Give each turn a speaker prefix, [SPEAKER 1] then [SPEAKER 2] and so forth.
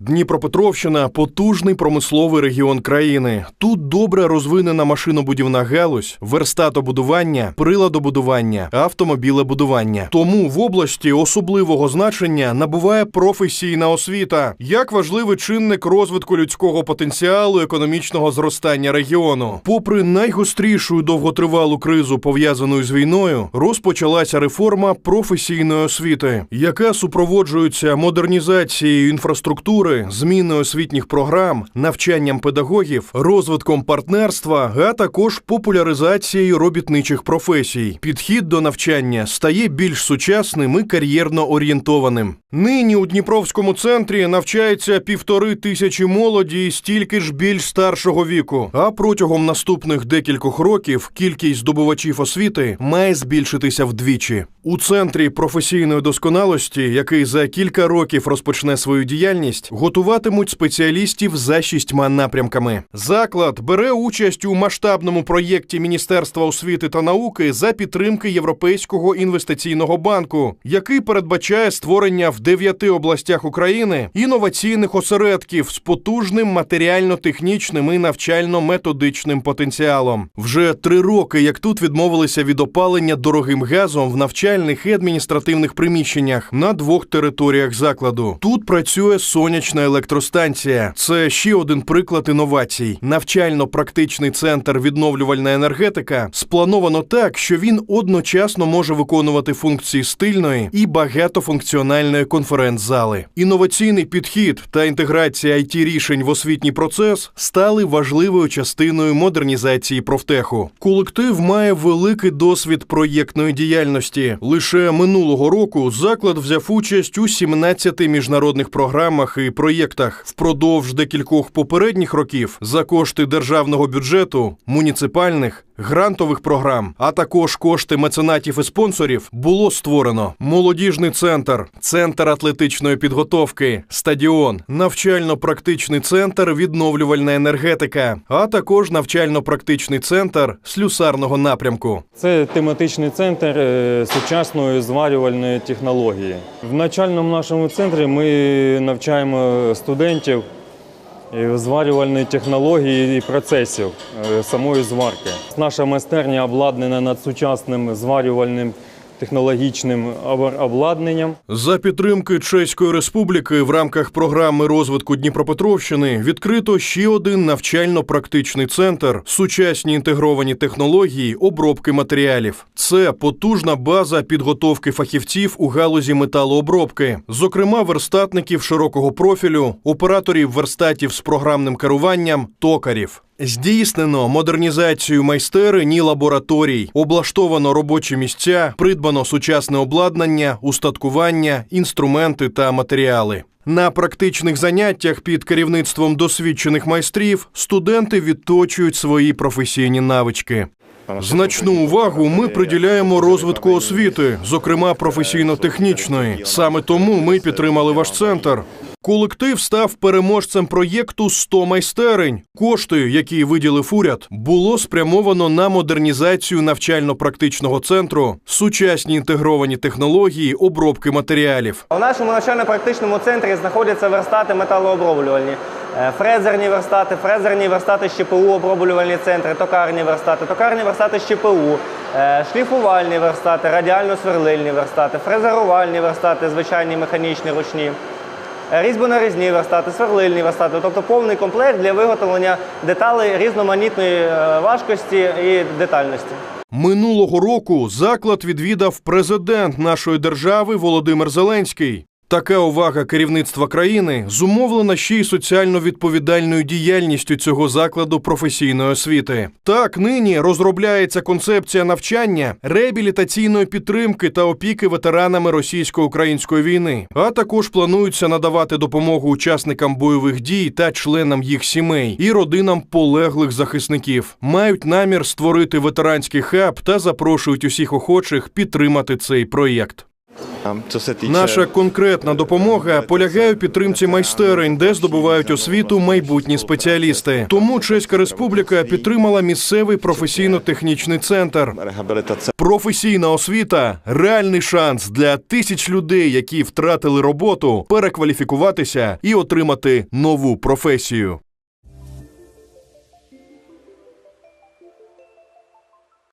[SPEAKER 1] Дніпропетровщина потужний промисловий регіон країни. Тут добре розвинена машинобудівна галузь, верстатобудування, приладобудування, автомобілебудування. Тому в області особливого значення набуває професійна освіта як важливий чинник розвитку людського потенціалу економічного зростання регіону. Попри найгострішу і довготривалу кризу, пов'язану з війною, розпочалася реформа професійної освіти, яка супроводжується модернізацією інфраструктури, зміною освітніх програм, навчанням педагогів, розвитком партнерства, а також популяризацією робітничих професій. Підхід до навчання стає більш сучасним і кар'єрно орієнтованим. Нині у Дніпровському центрі навчається півтори тисячі молоді і стільки ж більш старшого віку. А протягом наступних декількох років кількість здобувачів освіти має збільшитися вдвічі. У центрі професійної досконалості, який за кілька років розпочне свою діяльність, готуватимуть спеціалістів за шістьма напрямками. Заклад бере участь у масштабному проєкті Міністерства освіти та науки за підтримки Європейського інвестиційного банку, який передбачає створення в дев'яти областях України інноваційних осередків з потужним матеріально-технічним і навчально-методичним потенціалом. Вже три роки, як тут відмовилися від опалення дорогим газом в навчальних і адміністративних приміщеннях на двох територіях закладу. Тут працює сонячна електростанція. Це ще один приклад інновацій. Навчально-практичний центр відновлювальна енергетика сплановано так, що він одночасно може виконувати функції стильної і багатофункціональної конференц-зали. Інноваційний підхід та інтеграція it рішень в освітній процес стали важливою частиною модернізації профтеху. Колектив має великий досвід проєктної діяльності. Лише минулого року заклад взяв участь у 17 міжнародних програмах і проєктах. Впродовж декількох попередніх років за кошти державного бюджету, муніципальних, грантових програм, а також кошти меценатів і спонсорів було створено молодіжний центр, центр атлетичної підготовки, стадіон, навчально-практичний центр відновлювальна енергетика, а також навчально-практичний центр слюсарного напрямку.
[SPEAKER 2] Це тематичний центр е, сучасної зварювальної технології. В навчальному нашому центрі ми навчаємо студентів зварювальної технології і процесів е, самої зварки. Наша майстерня обладнана над сучасним зварювальним технологічним обладнанням.
[SPEAKER 1] За підтримки Чеської Республіки в рамках програми розвитку Дніпропетровщини відкрито ще один навчально-практичний центр сучасні інтегровані технології обробки матеріалів. Це потужна база підготовки фахівців у галузі металообробки, зокрема верстатників широкого профілю, операторів верстатів з програмним керуванням, токарів. Здійснено модернізацію майстерень і лабораторій, облаштовано робочі місця, придбано сучасне обладнання, устаткування, інструменти та матеріали. На практичних заняттях під керівництвом досвідчених майстрів студенти відточують свої професійні навички. Значну увагу ми приділяємо розвитку освіти, зокрема професійно-технічної. Саме тому ми підтримали ваш центр. Колектив став переможцем проєкту «100 майстерень. Кошти, які виділив уряд, було спрямовано на модернізацію навчально-практичного центру, сучасні інтегровані технології обробки матеріалів.
[SPEAKER 3] У нашому навчально-практичному центрі знаходяться верстати металооброблювальні, е, фрезерні верстати, фрезерні верстати ЩПУ, оброблювальні центри, токарні верстати, токарні верстати ЩПУ, е, шліфувальні верстати, радіально-сверлильні верстати, фрезерувальні верстати, звичайні механічні ручні. Різьбонарізні верстати, сверлильні верстати, тобто повний комплект для виготовлення деталей різноманітної е, важкості і детальності.
[SPEAKER 1] Минулого року заклад відвідав президент нашої держави Володимир Зеленський. Така увага керівництва країни зумовлена ще й соціально відповідальною діяльністю цього закладу професійної освіти. Так, нині розробляється концепція навчання, реабілітаційної підтримки та опіки ветеранами російсько-української війни, а також планується надавати допомогу учасникам бойових дій та членам їх сімей і родинам полеглих захисників. Мають намір створити ветеранський хаб та запрошують усіх охочих підтримати цей проєкт. Наша конкретна допомога полягає у підтримці майстерень, де здобувають освіту майбутні спеціалісти. Тому Чеська Республіка підтримала місцевий професійно-технічний центр. Професійна освіта реальний шанс для тисяч людей, які втратили роботу, перекваліфікуватися і отримати нову професію.